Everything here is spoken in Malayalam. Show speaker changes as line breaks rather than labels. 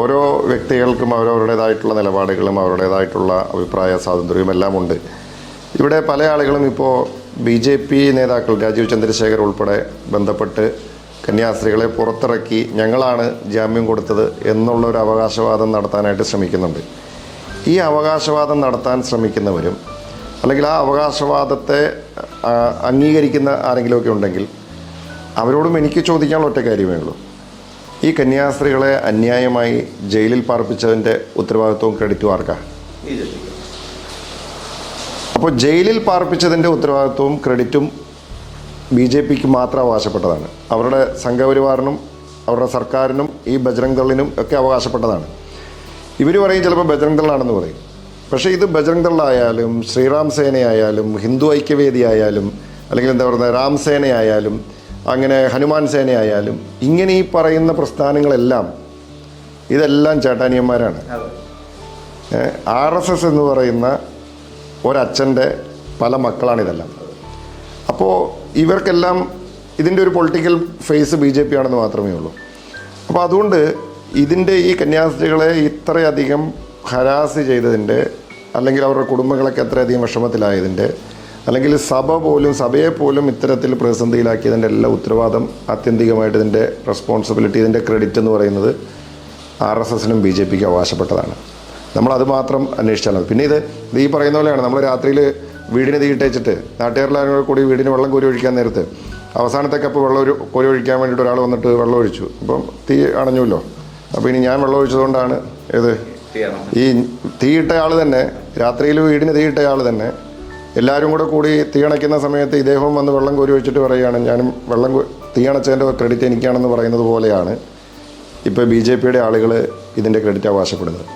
ഓരോ വ്യക്തികൾക്കും അവരവരുടേതായിട്ടുള്ള നിലപാടുകളും അവരുടേതായിട്ടുള്ള അഭിപ്രായ സ്വാതന്ത്ര്യവും എല്ലാം ഉണ്ട്. ഇവിടെ പല ആളുകളും ഇപ്പോൾ ബി ജെ പി നേതാക്കൾ രാജീവ് ചന്ദ്രശേഖർ ഉൾപ്പെടെ ബന്ധപ്പെട്ട് കന്യാസ്ത്രീകളെ പുറത്തിറക്കി ഞങ്ങളാണ് ജാമ്യം കൊടുത്തത് എന്നുള്ള ഒരു അവകാശവാദം നടത്താനായിട്ട് ശ്രമിക്കുന്നുണ്ട്. ഈ അവകാശവാദം നടത്താൻ ശ്രമിക്കുന്നവരും അല്ലെങ്കിൽ ആ അവകാശവാദത്തെ അംഗീകരിക്കുന്ന ആരെങ്കിലുമൊക്കെ ഉണ്ടെങ്കിൽ അവരോടും എനിക്ക് ചോദിക്കാനുള്ള ഒറ്റ കാര്യമേ ഉള്ളൂ. ഈ കന്യാസ്ത്രീകളെ അന്യായമായി ജയിലിൽ പാർപ്പിച്ചതിന്റെ ഉത്തരവാദിത്വവും ക്രെഡിറ്റും ആർക്കാ? അപ്പോൾ ജയിലിൽ പാർപ്പിച്ചതിന്റെ ഉത്തരവാദിത്വവും ക്രെഡിറ്റും ബി ജെ പിക്ക് മാത്രം അവകാശപ്പെട്ടതാണ്. അവരുടെ സംഘപരിവാറിനും അവരുടെ സർക്കാരിനും ഈ ബജ്രംഗ് ദളിനും ഒക്കെ അവകാശപ്പെട്ടതാണ്. ഇവർ പറയും ചിലപ്പോൾ ബജ്രംഗ് ദളാണെന്ന് പറയും. പക്ഷേ ഇത് ബജ്രംഗ് ദളായാലും ശ്രീറാം സേനയായാലും ഹിന്ദു ഐക്യവേദി ആയാലും അല്ലെങ്കിൽ എന്താ പറയുക രാം സേനയായാലും അങ്ങനെ ഹനുമാൻ സേനയായാലും ഇങ്ങനെ ഈ പറയുന്ന പ്രസ്ഥാനങ്ങളെല്ലാം ഇതെല്ലാം ചേട്ടാനിയന്മാരാണ്. ആർ എസ് എസ് എന്ന് പറയുന്ന ഒരച്ഛന്റെ പല മക്കളാണ് ഇതെല്ലാം. അപ്പോൾ ഇവർക്കെല്ലാം ഇതിന്റെ ഒരു political face B J P ആണെന്ന് മാത്രമേ ഉള്ളൂ. അപ്പോൾ അതുകൊണ്ട് ഇതിന്റെ ഈ കന്യാസ്ത്രീകളെ ഇത്രയധികം ഹരാസ് ചെയ്തതിന്റെ അല്ലെങ്കിൽ അവരുടെ കുടുംബങ്ങളൊക്കെ അത്രയധികം വിഷമത്തിലായതിന്റെ അല്ലെങ്കിൽ സഭ പോലും സഭയെ പോലും ഇത്തരത്തിൽ പ്രതിസന്ധിയിലാക്കിയതിന്റെ എല്ലാ ഉത്തരവാദം ആത്യന്തികമായിട്ട് ഇതിന്റെ റെസ്പോൺസിബിലിറ്റി ഇതിന്റെ ക്രെഡിറ്റ് എന്ന് പറയുന്നത് ആർ എസ് എസിനും ബി ജെ പിക്കും അവകാശപ്പെട്ടതാണ്. നമ്മളത് മാത്രം അന്വേഷിച്ചാൽ മതി. പിന്നെ ഇത് ഇത് ഈ പറയുന്ന പോലെയാണ്. നമ്മൾ രാത്രിയിൽ വീടിന് തീയിട്ടേച്ചിട്ട് നാട്ടുകാരെല്ലാവരും കൂടി വീടിന് വെള്ളം കോരി ഒഴിക്കാൻ നേരത്ത് അവസാനത്തെ കപ്പ് വെള്ളം ഒരു കോരി ഒഴിക്കാൻ വേണ്ടിയിട്ട് ഒരാൾ വന്നിട്ട് വെള്ളം ഒഴിച്ചു. അപ്പം തീ അണഞ്ഞുല്ലോ അപ്പോൾ ഇനി ഞാൻ വെള്ളം ഒഴിച്ചതുകൊണ്ടാണ് ഏത് ഈ തീയിട്ട ആൾ തന്നെ രാത്രിയിൽ വീടിന് തീയിട്ട ആൾ തന്നെ എല്ലാവരും കൂടെ കൂടി തീയണയ്ക്കുന്ന സമയത്ത് ഇദ്ദേഹം വന്ന് വെള്ളം കോരി വെച്ചിട്ട് പറയുകയാണ് ഞാനും വെള്ളം തീയണച്ചതിന്റെ ക്രെഡിറ്റ് എനിക്കാണെന്ന് പറയുന്നത് പോലെയാണ്. ഇപ്പോൾ ബി ജെ പിയുടെ ആളുകൾ ഇതിന്റെ ക്രെഡിറ്റ് അവകാശപ്പെടുന്നത്